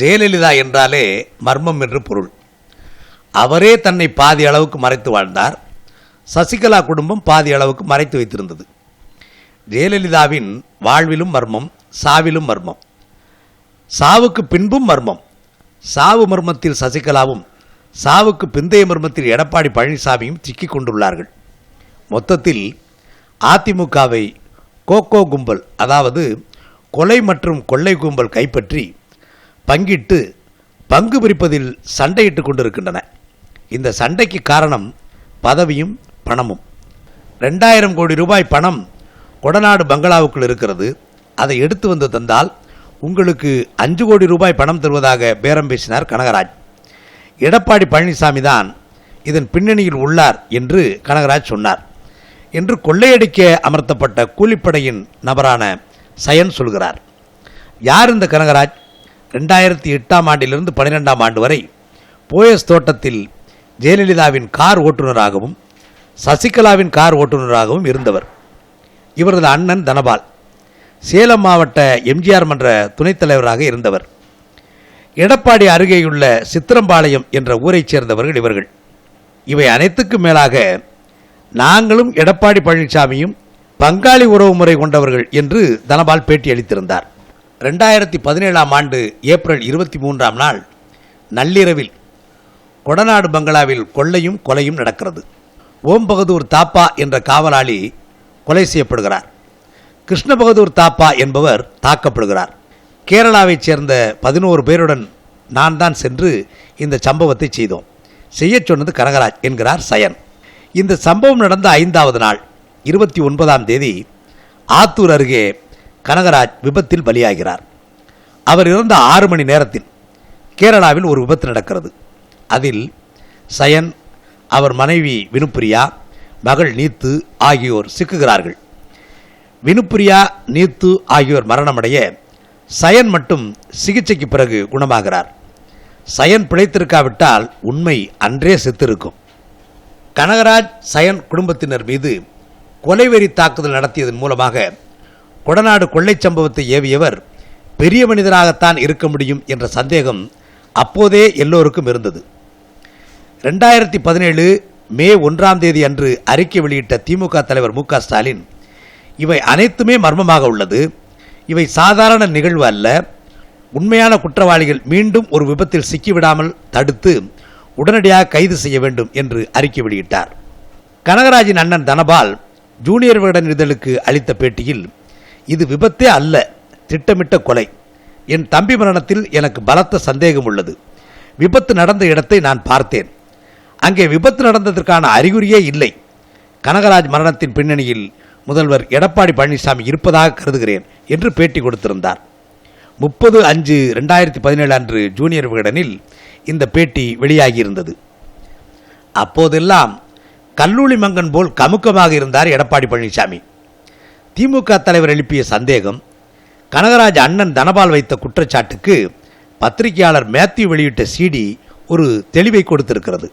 ஜெயலலிதா என்றாலே மர்மம் என்று பொருள். அவரே தன்னை பாதி அளவுக்கு மறைத்து வாழ்ந்தார். சசிகலா குடும்பம் பாதி அளவுக்கு மறைத்து வைத்திருந்தது. ஜெயலலிதாவின் வாழ்விலும் மர்மம் சாவிலும் மர்மம். சாவுக்கு பின்பும் மர்மம். சாவு மர்மத்தில் சசிகலாவும் சாவுக்கு பிந்தைய மர்மத்தில் எடப்பாடி பழனிசாமியும் சிக்கிக் கொண்டுள்ளார்கள். மொத்தத்தில் அதிமுகவை கோகோ கும்பல் அதாவது கொலை மற்றும் கொள்ளை கும்பல் கைப்பற்றி பங்கிட்டு பங்கு பிரிப்பதில் சண்டையிட்டு கொண்டிருக்கின்றன. இந்த சண்டைக்கு காரணம் பதவியும் பணமும். ரெண்டாயிரம் கோடி ரூபாய் பணம் கொடநாடு பங்களாவுக்குள் இருக்கிறது. அதை எடுத்து வந்து தந்தால் உங்களுக்கு அஞ்சு கோடி ரூபாய் பணம் தருவதாக பேரம் பேசினார் கனகராஜ். எடப்பாடி பழனிசாமி தான் இதன் பின்னணியில் உள்ளார் என்று கனகராஜ் சொன்னார். என்று கொள்ளையடிக்க அமர்த்தப்பட்ட கூலிப்படையின் நபரான சயன் சொல்கிறார். யார் இந்த கனகராஜ்? ரெண்டாயிரத்தி எட்டாம் ஆண்டிலிருந்து பனிரெண்டாம் ஆண்டு வரை போயஸ் தோட்டத்தில் ஜெயலலிதாவின் கார் ஓட்டுநராகவும் சசிகலாவின் கார் ஓட்டுநராகவும் இருந்தவர். இவரது அண்ணன் தனபால். சேலம் மாவட்ட எம்ஜிஆர் மன்ற துணைத் தலைவராக இருந்தவர். எடப்பாடி அருகேயுள்ள சித்திரம்பாளையம் என்ற ஊரைச் சேர்ந்தவர்கள் இவர்கள். இவை அனைத்துக்கும் மேலாக நாங்களும் எடப்பாடி பழனிசாமியும் பங்காளி உறவு முறை கொண்டவர்கள் என்று தனபால் பேட்டி அளித்திருந்தார். ரெண்டாயிரத்தி பதினேழாம் ஆண்டு ஏப்ரல் இருபத்தி மூன்றாம் நாள் நள்ளிரவில் கொடநாடு பங்களாவில் கொள்ளையும் கொலையும் நடக்கிறது. ஓம் பகதூர் தாப்பா என்ற காவலாளி கொலை செய்யப்படுகிறார். கிருஷ்ண பகதூர் தாப்பா என்பவர் தாக்கப்படுகிறார். கேரளாவைச் சேர்ந்த பதினோரு பேருடன் நான் தான் சென்று இந்த சம்பவத்தை செய்தோம். செய்யச் சொன்னது கனகராஜ் என்கிறார் சயன். இந்த சம்பவம் நடந்த ஐந்தாவது நாள் இருபத்தி ஒன்பதாம் தேதி ஆத்தூர் அருகே கனகராஜ் விபத்தில் பலியாகிறார். அவர் இறந்த ஆறு மணி நேரத்தில் கேரளாவில் ஒரு விபத்து நடக்கிறது. அதில் சயன் அவர் மனைவி வினுப்பிரியா மகள் நீத்து ஆகியோர் சிக்குகிறார்கள். வினுப்பிரியா நீத்து ஆகியோர் மரணமடைய சயன் மட்டும் சிகிச்சைக்கு பிறகு குணமாகிறார். சயன் பிழைத்திருக்காவிட்டால் உண்மை அன்றே செத்திருக்கும். கனகராஜ் சயன் குடும்பத்தினர் மீது கொலைவெறி தாக்குதல் நடத்தியதன் மூலமாக கொடநாடு கொள்ளைச் சம்பவத்தை ஏவியவர் பெரிய மனிதராகத்தான் இருக்க முடியும் என்ற சந்தேகம் அப்போதே எல்லோருக்கும் இருந்தது. ரெண்டாயிரத்தி பதினேழு மே ஒன்றாம் தேதி அன்று அறிக்கை வெளியிட்ட திமுக தலைவர் மு ஸ்டாலின் இவை அனைத்துமே மர்மமாக உள்ளது. இவை சாதாரண நிகழ்வு அல்ல. உண்மையான குற்றவாளிகள் மீண்டும் ஒரு விபத்தில் சிக்கிவிடாமல் தடுத்து உடனடியாக கைது செய்ய வேண்டும் என்று அறிக்கை வெளியிட்டார். கனகராஜின் அண்ணன் தனபால் ஜூனியர் விகடன் இதழுக்கு அளித்த பேட்டியில் இது விபத்தே அல்ல திட்டமிட்ட கொலை. என் தம்பி மரணத்தில் எனக்கு பலத்த சந்தேகம் உள்ளது. விபத்து நடந்த இடத்தை நான் பார்த்தேன். அங்கே விபத்து நடந்ததற்கான அறிகுறியே இல்லை. கனகராஜ் மரணத்தின் பின்னணியில் முதல்வர் எடப்பாடி பழனிசாமி இருப்பதாக கருதுகிறேன் என்று பேட்டி கொடுத்திருந்தார். முப்பது அஞ்சு ரெண்டாயிரத்தி பதினேழு அன்று ஜூனியர் விகடனில் இந்த பேட்டி வெளியாகியிருந்தது. அப்போதெல்லாம் கல்லூரி மங்கன் போல் கமுக்கமாக இருந்தார் எடப்பாடி பழனிசாமி. திமுக தலைவர் எழுப்பிய சந்தேகம் கனகராஜ் அண்ணன் தனபால் வைத்த குற்றச்சாட்டுக்கு பத்திரிகையாளர் மேத்யூ வெளியிட்ட சிடி ஒரு தெளிவை கொடுத்திருக்கிறது.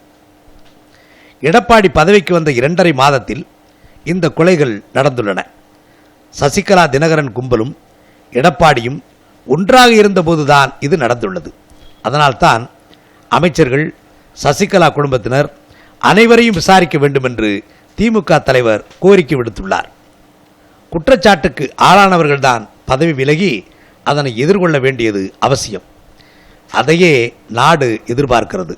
எடப்பாடி பதவிக்கு வந்த இரண்டரை மாதத்தில் இந்த கொலைகள் நடந்துள்ளன. சசிகலா தினகரன் கும்பலும் எடப்பாடியும் ஒன்றாக இருந்தபோதுதான் இது நடந்துள்ளது. அதனால்தான் அமைச்சர்கள் சசிகலா குடும்பத்தினர் அனைவரையும் விசாரிக்க வேண்டும் என்று திமுக தலைவர் கோரிக்கை விடுத்துள்ளார். குற்றச்சாட்டுக்கு ஆளானவர்கள்தான் பதவி விலகி அதனை எதிர்கொள்ள வேண்டியது அவசியம். அதையே நாடு எதிர்பார்க்கிறது.